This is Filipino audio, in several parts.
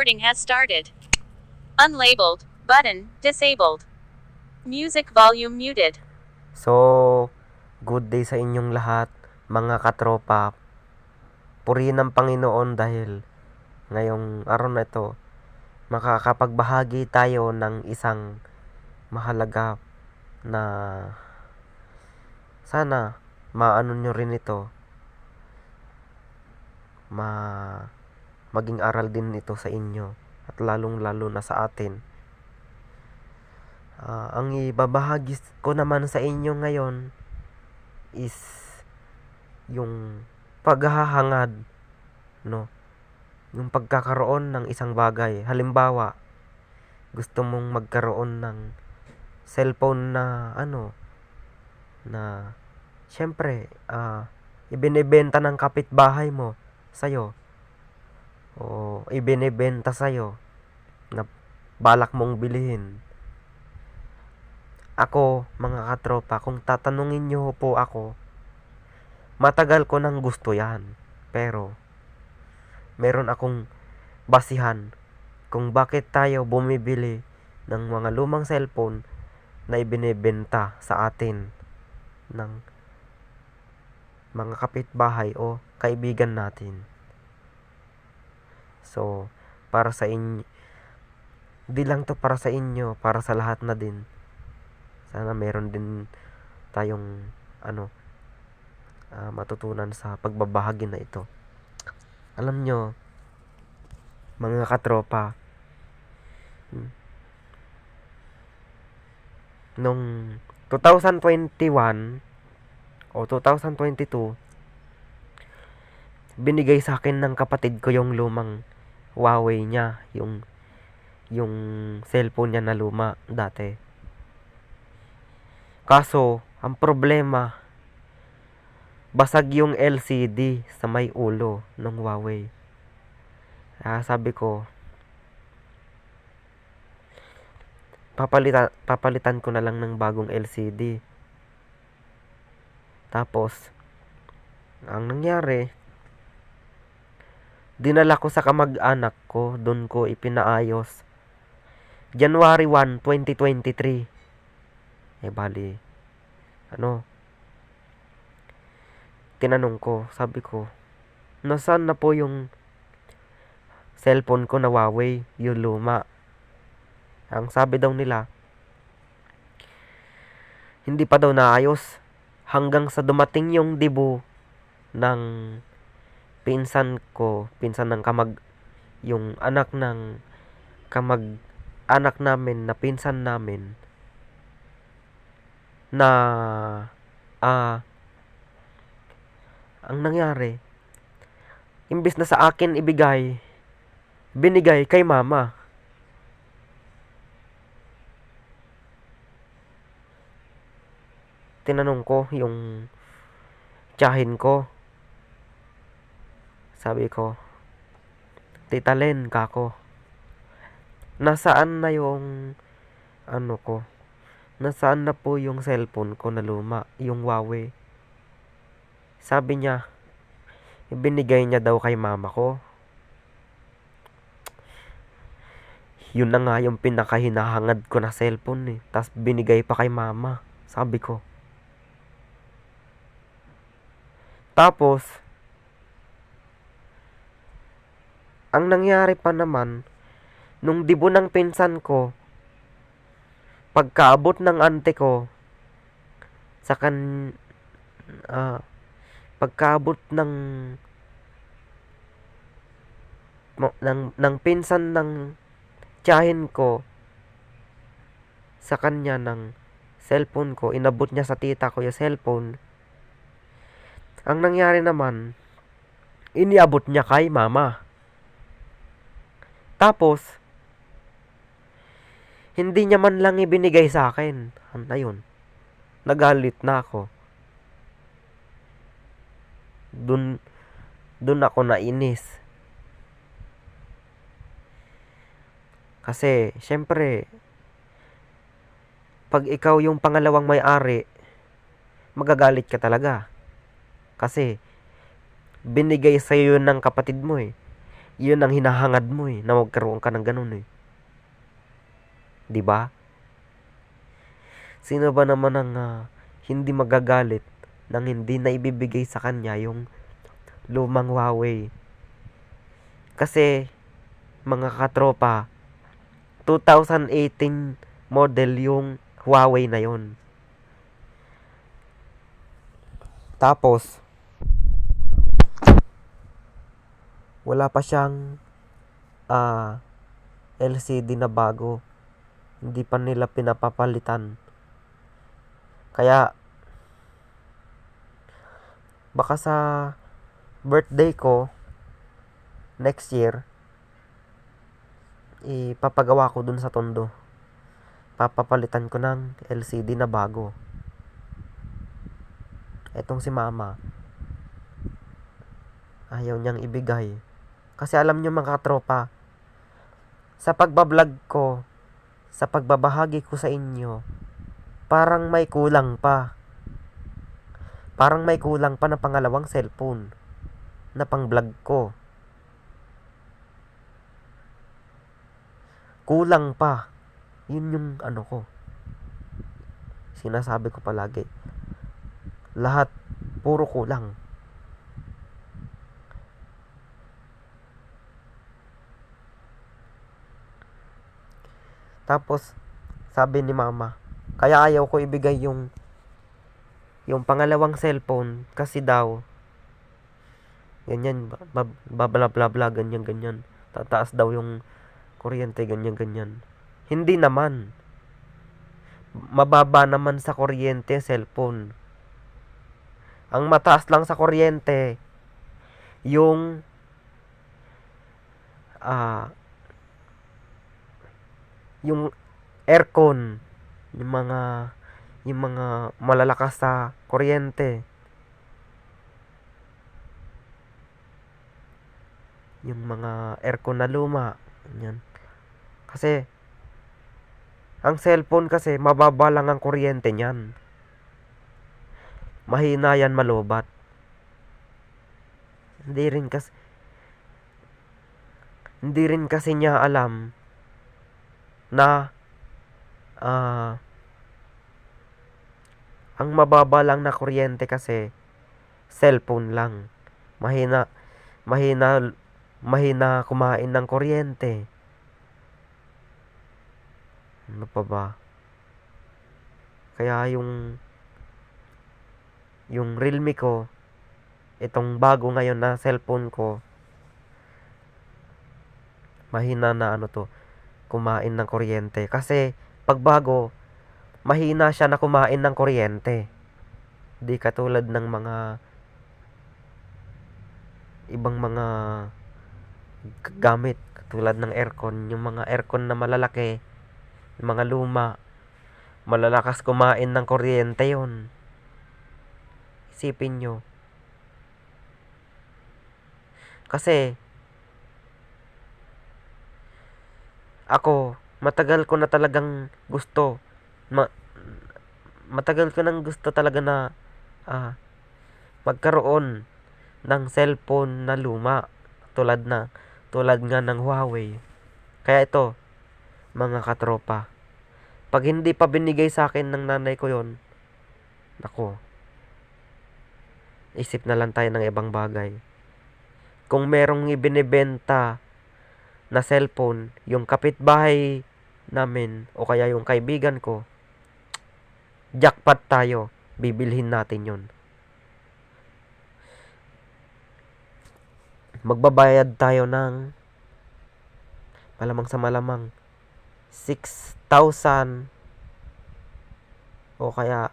Recording has started. Unlabeled. Button. Disabled. Music volume muted. So, good day sa inyong lahat, mga katropa. Purihin ng Panginoon dahil ngayong araw na ito, makakapagbahagi tayo ng isang mahalaga na sana maano nyo rin ito. Ma maging aral din ito sa inyo at lalong lalo na sa atin. Ah, ang ibabahagi ko naman sa inyo ngayon is yung paghahangad, no? Yung pagkakaroon ng isang bagay. Halimbawa, gusto mong magkaroon ng cellphone na ano, na syempre, ah, ibinebenta ng kapitbahay mo sa'yo. O ibinebenta sa'yo na balak mong bilhin ako, mga katropa, kung tatanungin nyo po ako, matagal ko nang gusto yan. Pero, meron akong basihan kung bakit tayo bumibili ng mga lumang cellphone na ibinebenta sa atin ng mga kapitbahay o kaibigan natin. So, para sa inyo, di lang to para sa inyo, para sa lahat na din. Sana meron din tayong ano ah, matutunan sa pagbabahagi na ito. Alam nyo mga katropa hmm, nung 2021 o 2022 binigay sa akin ng kapatid ko yung lumang Huawei niya yung yung cellphone niya na luma dati Kaso, ang problema, basag yung LCD sa may ulo ng Huawei. Kaya sabi ko, papalitan, papalitan ko na lang ng bagong LCD. Tapos, ang nangyari, dinala ko sa kamag-anak ko, doon ko ipinaayos. January 1, 2023 eh bali ano? Tinanong ko sabi ko nasaan na po yung cellphone ko na Huawei? Yung luma. Ang sabi daw nila hindi pa daw naayos hanggang sa dumating yung dibu ng pinsan ko pinsan ng kamag yung anak ng kamag anak namin na pinsan namin na ah ang nangyari imbis na sa akin ibigay binigay kay mama. Tinanong ko yung tiyahin ko sabi ko tita Len kako nasaan na yung ano ko nasaan na po yung cellphone ko na luma, yung Huawei. Sabi niya, ibinigay niya daw kay mama ko. Yun na nga yung pinakahinahangad ko na cellphone eh. Tapos binigay pa kay mama. Sabi ko. Tapos, ang nangyari pa naman, nung dibo ng pinsan ko, pagkaabot ng ante ko sa kan uh, pagkaabot ng ng ng pinsan ng tiyahin ko sa kanya ng cellphone ko inabot niya sa tita ko yung cellphone. Ang nangyari naman iniabot niya kay mama tapos hindi niya man lang ibinigay sa akin. Ano yun? Nagalit na ako. Dun, dun ako nainis. Kasi, syempre, pag ikaw yung pangalawang may-ari, magagalit ka talaga. Kasi, binigay sa iyo ng kapatid mo eh. Yun ang hinahangad mo eh, na magkaroon ka ng ganun eh. ba? Sino ba naman ang ah, hindi magagalit nang hindi na ibibigay sa kanya yung lumang Huawei? Kasi mga katropa, 2018 model yung Huawei na yon. Tapos, wala pa siyang ah, LCD na bago. Hindi pa nila pinapapalitan. Kaya, baka sa birthday ko, next year, ipapagawa ko dun sa tondo. Papapalitan ko ng LCD na bago. Etong si mama, ayaw niyang ibigay. Kasi alam niyo mga katropa, sa pagbablog ko, sa pagbabahagi ko sa inyo, parang may kulang pa. Parang may kulang pa na pangalawang cellphone na pang-vlog ko. Kulang pa. Yun yung ano ko. Sinasabi ko palagi. Lahat puro kulang. Tapos, sabi ni mama, kaya ayaw ko ibigay yung yung pangalawang cellphone kasi daw ganyan bla bla bla bla ganyan ganyan. Tataas daw yung kuryente ganyan ganyan. Hindi naman. Mababa naman sa kuryente cellphone. Ang mataas lang sa kuryente yung ah yung aircon yung mga yung mga malalakas sa kuryente. Yung mga aircon na luma yan kasi ang cellphone kasi mababa lang ang kuryente niyan. Mahina yan malobat. Hindi rin kasi hindi rin kasi niya alam na ah ang mababa lang na kuryente kasi cellphone lang. Mahina mahina mahina kumain ng kuryente. Ano pa ba? Kaya yung yung Realme ko itong bago ngayon na cellphone ko mahina na ano to kumain ng kuryente kasi pag bago mahina siya na kumain ng kuryente. Di katulad ng mga ibang mga gamit katulad ng aircon, yung mga aircon na malalaki, mga luma, malalakas kumain ng kuryente yon. Isipin nyo. Kasi, ako, matagal ko na talagang gusto ma matagal ko nang gusto talaga na ah, magkaroon ng cellphone na luma tulad na tulad nga ng Huawei. Kaya ito, mga katropa, pag hindi pa binigay sa akin ng nanay ko yon, nako, isip na lang tayo ng ibang bagay. Kung merong ibinebenta na cellphone, yung kapitbahay namin o kaya yung kaibigan ko, jackpot tayo. Bibilhin natin yon. Magbabayad tayo ng malamang sa malamang 6,000 o kaya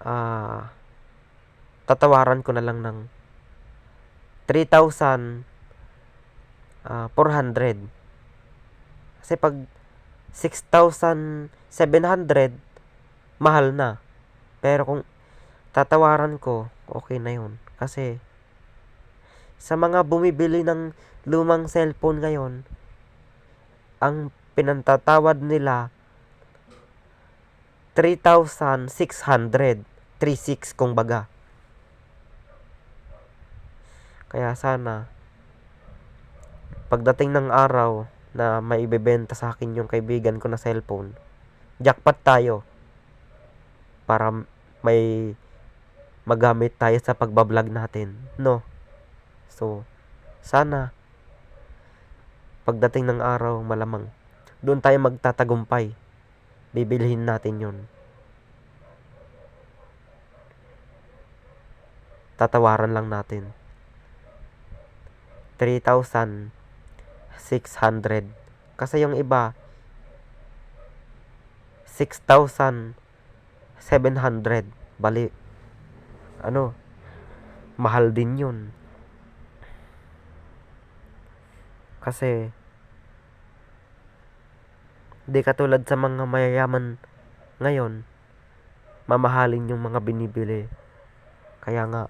ah tatawaran ko na lang ng 3,000 ah, 400 kasi pag 6,700 mahal na. Pero kung tatawaran ko, okay na yun. Kasi sa mga bumibili ng lumang cellphone ngayon, ang pinantatawad nila 3,600. 36 kung baga. Kaya sana, pagdating ng araw na may ibebenta sa akin yung kaibigan ko na cellphone, jackpot tayo. Para may magamit tayo sa pagbablog natin. No? So, sana, pagdating ng araw, malamang, doon tayo magtatagumpay. Bibilhin natin yon Tatawaran lang natin. 3,600. Kasi yung iba, 6,700. Bali, ano, mahal din yun. Kasi, di katulad sa mga mayayaman ngayon, mamahalin yung mga binibili. Kaya nga,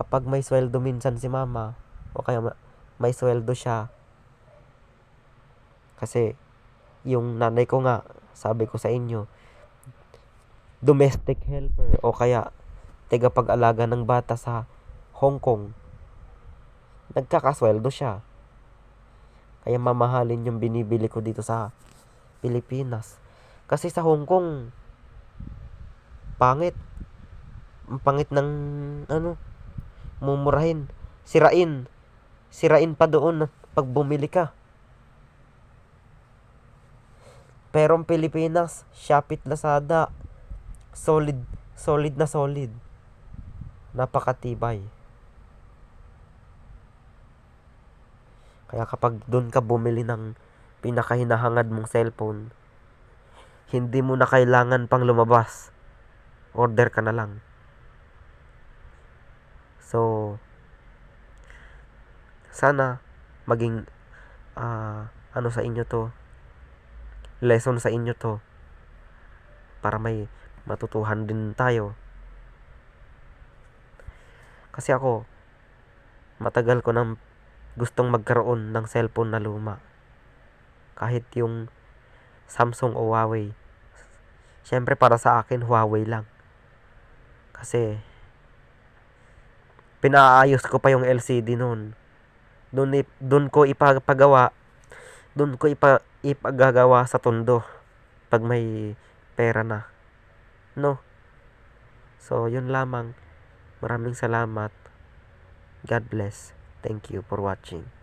kapag may sweldo minsan si mama, o kaya ma- may sweldo siya, kasi, yung nanay ko nga, sabi ko sa inyo, domestic helper, o kaya, tagapag-alaga ng bata sa Hong Kong, nagkakasweldo siya. Kaya mamahalin yung binibili ko dito sa Pilipinas. Kasi sa Hong Kong, pangit. Ang pangit ng, ano, mumurahin. Sirain. Sirain pa doon pag bumili ka. Pero ang Pilipinas, Shopee Lazada, solid, solid na solid. Napakatibay. Kaya kapag doon ka bumili ng pinakahinahangad mong cellphone, hindi mo na kailangan pang lumabas. Order ka na lang. So, sana maging ah, ano sa inyo to, lesson sa inyo to para may matutuhan din tayo. Kasi ako, matagal ko nang gustong magkaroon ng cellphone na luma. Kahit yung Samsung o Huawei. Siyempre para sa akin, Huawei lang. Kasi, pinaayos ko pa yung LCD noon. Doon, doon ko ipagagawa, doon ko ipa, ipagagawa sa tondo pag may pera na. No? So, yun lamang. Maraming salamat. God bless. Thank you for watching.